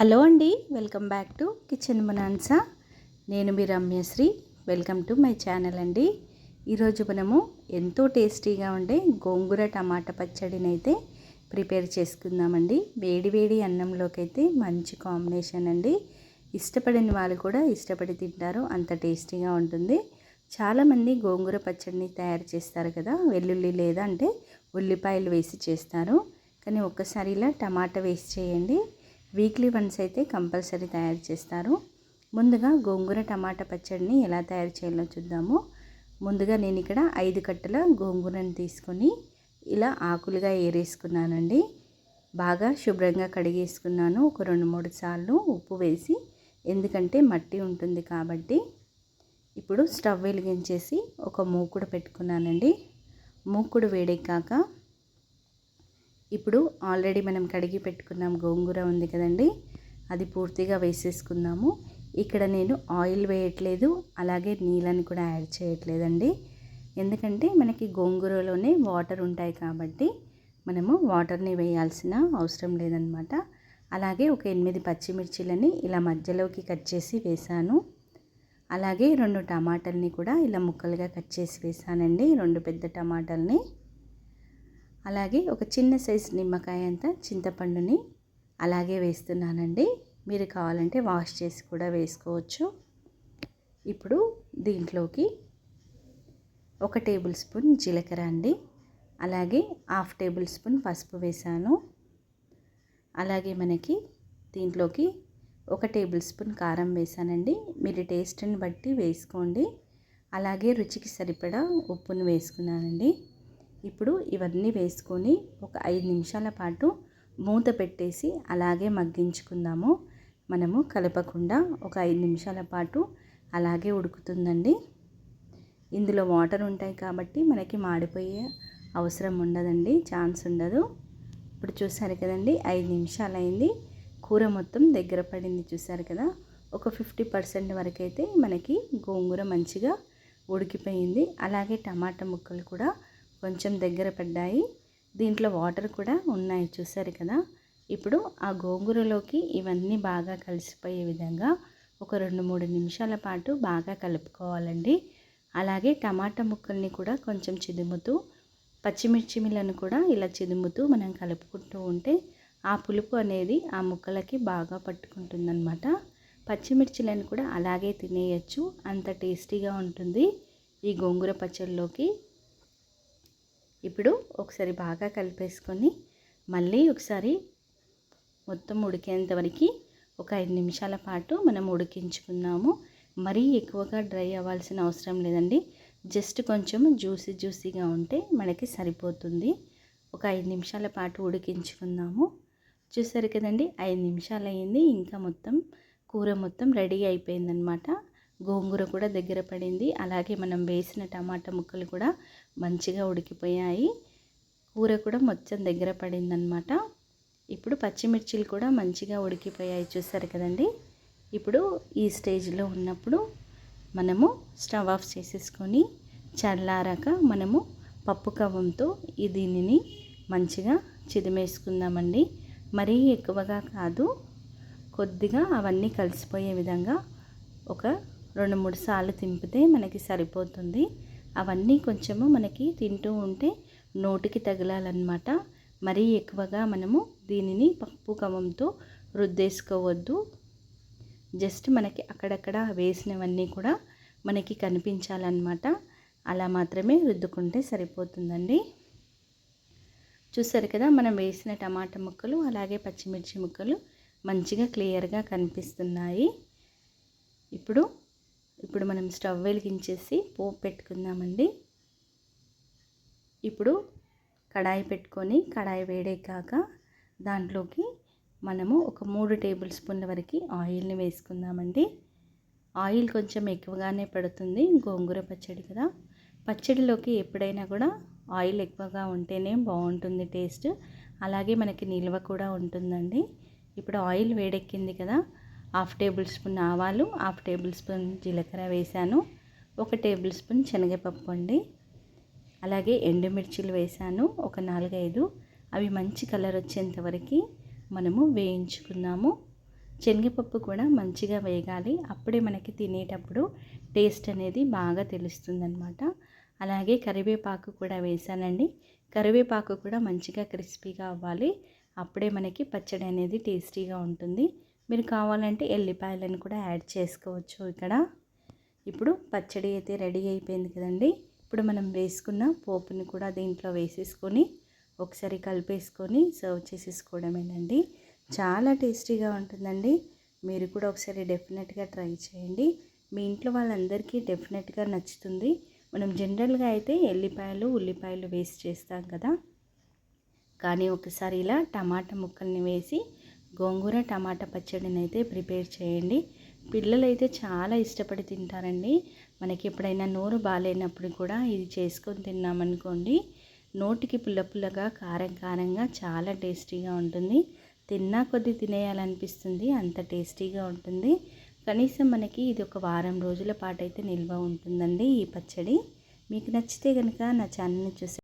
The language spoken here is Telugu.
హలో అండి welcome back to kitchen bonanza. నేను మీ Ramyasri welcome to my channel అండి. ఈరోజు మనము ఎంతో టేస్టీగా ఉండే గోంగూర టమాటా పచ్చడిని అయితే ప్రిపేర్ చేసుకుందామండి. వేడి వేడి అన్నంలోకి అయితే మంచి కాంబినేషన్ అండి. ఇష్టపడిన వాళ్ళు కూడా ఇష్టపడి తింటారు అంత టేస్టీగా ఉంటుంది. చాలామంది గోంగూర పచ్చడిని తయారు చేస్తారు కదా వెల్లుల్లి లేదా అంటే ఉల్లిపాయలు వేసి చేస్తారు. కానీ ఒక్కసారి ఇలా టమాటా వేసి చేయండి. వీక్లీ వన్స్ అయితే కంపల్సరీ తయారు చేస్తారు. ముందుగా గోంగూర టమాటా పచ్చడిని ఎలా తయారు చేయాలో చూద్దాము. ముందుగా నేను ఇక్కడ ఐదు కట్టల గోంగూరను తీసుకొని ఇలా ఆకులుగా ఏరేసుకున్నానండి. బాగా శుభ్రంగా కడిగేసుకున్నాను. ఒక రెండు మూడు సార్లు ఉప్పు వేసి ఎందుకంటే మట్టి ఉంటుంది కాబట్టి. ఇప్పుడు స్టవ్ వెలిగించేసి ఒక మూకుడు పెట్టుకున్నానండి. మూకుడు వేడెక్కాక ఇప్పుడు ఆల్రెడీ మనం కడిగి పెట్టుకున్నాం గోంగూర ఉంది కదండి. అది పూర్తిగా వేసేసుకుందాము. ఇక్కడ నేను ఆయిల్ వేయట్లేదు అలాగే నీళ్ళని కూడా యాడ్ చేయట్లేదండి. ఎందుకంటే మనకి గోంగూరలోనే వాటర్ ఉంటాయి కాబట్టి మనము వాటర్ని వేయాల్సిన అవసరం లేదనమాట. అలాగే ఒక ఎనిమిది పచ్చిమిర్చిలని ఇలా మధ్యలోకి కట్ చేసి వేసాను. అలాగే రెండు టమాటాలని కూడా ఇలా ముక్కలుగా కట్ చేసి వేసానండి. రెండు పెద్ద టమాటాలని. అలాగే ఒక చిన్న సైజు నిమ్మకాయ అంత చింతపండుని అలాగే వేస్తున్నానండి. మీరు కావాలంటే వాష్ చేసి కూడా వేసుకోవచ్చు. ఇప్పుడు దీంట్లోకి ఒక టేబుల్ స్పూన్ జీలకర్ర అండి. అలాగే హాఫ్ టేబుల్ స్పూన్ పసుపు వేసాను. అలాగే మనకి దీంట్లోకి ఒక టేబుల్ స్పూన్ కారం వేసానండి. మీరు టేస్ట్ని బట్టి వేసుకోండి. అలాగే రుచికి సరిపడా ఉప్పును వేసుకున్నానండి. ఇప్పుడు ఇవన్నీ వేసుకొని ఒక ఐదు నిమిషాల పాటు మూత పెట్టేసి అలాగే మగ్గించుకుందాము. మనము కలపకుండా ఒక ఐదు నిమిషాల పాటు అలాగే ఉడుకుతుందండి. ఇందులో వాటర్ ఉంటాయి కాబట్టి మనకి మాడిపోయే అవసరం ఉండదండి ఛాన్స్ ఉండదు. ఇప్పుడు చూసారు కదండి ఐదు నిమిషాలు అయింది కూర మొత్తం దగ్గర పడింది చూసారు కదా. ఒక ఫిఫ్టీ పర్సెంట్ వరకైతే మనకి గోంగూర మంచిగా ఉడికిపోయింది. అలాగే టమాటా ముక్కలు కూడా కొంచెం దగ్గర పడ్డాయి. దీంట్లో వాటర్ కూడా ఉన్నాయి. చూసారు కదా? ఇప్పుడు ఆ గోంగూరలోకి ఇవన్నీ బాగా కలిసిపోయే విధంగా ఒక రెండు మూడు నిమిషాల పాటు బాగా కలుపుకోవాలండి. అలాగే టమాటా ముక్కల్ని కూడా కొంచెం చిదుముతూ పచ్చిమిర్చి మిల్లను కూడా ఇలా చిదుముతూ మనం కలుపుకుంటూ ఉంటే ఆ పులుపు అనేది ఆ ముక్కలకి బాగా పట్టుకుంటుందన్నమాట. పచ్చిమిర్చిలను కూడా అలాగే తినేయచ్చు. అంత టేస్టీగా ఉంటుంది ఈ గోంగూర పచ్చడిలోకి ఇప్పుడు ఒకసారి బాగా కలిపేసుకొని మళ్ళీ ఒకసారి మొత్తం ఉడికేంత వరకు ఒక ఐదు నిమిషాల పాటు మనం ఉడికించుకున్నాము మరీ ఎక్కువగా డ్రై అవ్వాల్సిన అవసరం లేదండి. జస్ట్ కొంచెం జ్యూసీ జ్యూసీగా ఉంటే మనకి సరిపోతుంది. ఒక ఐదు నిమిషాల పాటు ఉడికించుకుందాము. చూసారు కదండి ఐదు నిమిషాలు అయింది. ఇంకా మొత్తం కూర మొత్తం రెడీ అయిపోయిందనమాట గోంగూర కూడా దగ్గర పడింది. అలాగే మనం వేసిన టమాటా ముక్కలు కూడా మంచిగా ఉడికిపోయాయి. కూర కూడా మొత్తం దగ్గర పడిందనమాట ఇప్పుడు పచ్చిమిర్చిలు కూడా మంచిగా ఉడికిపోయాయి చూసారు కదండి. ఇప్పుడు ఈ స్టేజ్లో ఉన్నప్పుడు మనము స్టవ్ ఆఫ్ చేసేసుకొని చల్లారాక మనము పప్పు కవ్వంతో ఈ దీనిని మంచిగా చిదిమేసుకుందామండి. మరీ ఎక్కువగా కాదు కొద్దిగా అవన్నీ కలిసిపోయే విధంగా ఒక రెండు మూడు సార్లు తింపితే మనకి సరిపోతుంది. అవన్నీ కొంచెము మనకి తింటూ ఉంటే నోటికి తగలాలన్నమాట. మరీ ఎక్కువగా మనము దీనిని పప్పు కమంతో రుద్దేసుకోవద్దు. జస్ట్ మనకి అక్కడక్కడ వేసినవన్నీ కూడా మనకి కనిపించాలన్నమాట. అలా మాత్రమే రుద్దుకుంటే సరిపోతుందండి. చూసారు కదా మనం వేసిన టమాటా ముక్కలు అలాగే పచ్చిమిర్చి ముక్కలు మంచిగా క్లియర్గా కనిపిస్తున్నాయి. ఇప్పుడు ఇప్పుడు మనం స్టవ్ వెలిగించేసి పోపు పెట్టుకుందామండి. ఇప్పుడు కడాయి పెట్టుకొని కడాయి వేడెక్కాక దాంట్లోకి మనము ఒక మూడు టేబుల్ స్పూన్ల వరకు ఆయిల్ని వేసుకుందామండి. ఆయిల్ కొంచెం ఎక్కువగానే పడుతుంది. గోంగూర పచ్చడి కదా. పచ్చడిలోకి ఎప్పుడైనా కూడా ఆయిల్ ఎక్కువగా ఉంటేనే బాగుంటుంది టేస్ట్. అలాగే మనకి నిల్వ కూడా ఉంటుందండి. ఇప్పుడు ఆయిల్ వేడెక్కింది కదా. హాఫ్ టేబుల్ స్పూన్ ఆవాలు హాఫ్ టేబుల్ స్పూన్ జీలకర్ర వేసాను ఒక టేబుల్ స్పూన్ శనగపప్పు అండి. అలాగే ఎండుమిర్చిలు వేసాను ఒక నాలుగైదు. అవి మంచి కలర్ వచ్చేంతవరకు మనము వేయించుకున్నాము శనగపప్పు కూడా మంచిగా వేగాలి. అప్పుడే మనకి తినేటప్పుడు టేస్ట్ అనేది బాగా తెలుస్తుందన్నమాట. అలాగే కరివేపాకు కూడా వేసానండి. కరివేపాకు కూడా మంచిగా క్రిస్పీగా అవ్వాలి. అప్పుడే మనకి పచ్చడి అనేది టేస్టీగా ఉంటుంది. మీరు కావాలంటే ఎల్లిపాయలను కూడా యాడ్ చేసుకోవచ్చు ఇక్కడ. ఇప్పుడు పచ్చడి అయితే రెడీ అయిపోయింది కదండి. ఇప్పుడు మనం వేసుకున్న పోపుని కూడా దీంట్లో వేసేసుకొని ఒకసారి కలిపేసుకొని సర్వ్ చేసేసుకోవడమేనండి. చాలా టేస్టీగా ఉంటుందండి. మీరు కూడా ఒకసారి డెఫినెట్గా ట్రై చేయండి. మీ ఇంట్లో వాళ్ళందరికీ డెఫినెట్గా నచ్చుతుంది. మనం జనరల్గా అయితే ఎల్లిపాయలు ఉల్లిపాయలు వేసి చేస్తాం కదా. కానీ ఒకసారి ఇలా టమాటా ముక్కల్ని వేసి గోంగూర టమాటా పచ్చడిని అయితే ప్రిపేర్ చేయండి. పిల్లలు అయితే చాలా ఇష్టపడి తింటారండి. మనకి ఎప్పుడైనా నోరు బాగాలేనప్పుడు కూడా ఇది చేసుకొని తిన్నామనుకోండి నోటికి పుల్ల పుల్లగా కారం కారంగా చాలా టేస్టీగా ఉంటుంది. తిన్నా కొద్దీ తినేయాలనిపిస్తుంది అంత టేస్టీగా ఉంటుంది. కనీసం మనకి ఇది ఒక వారం రోజుల పాటు అయితే నిల్వ ఉంటుందండి ఈ పచ్చడి. మీకు నచ్చితే కనుక నా ఛానల్ని చూసి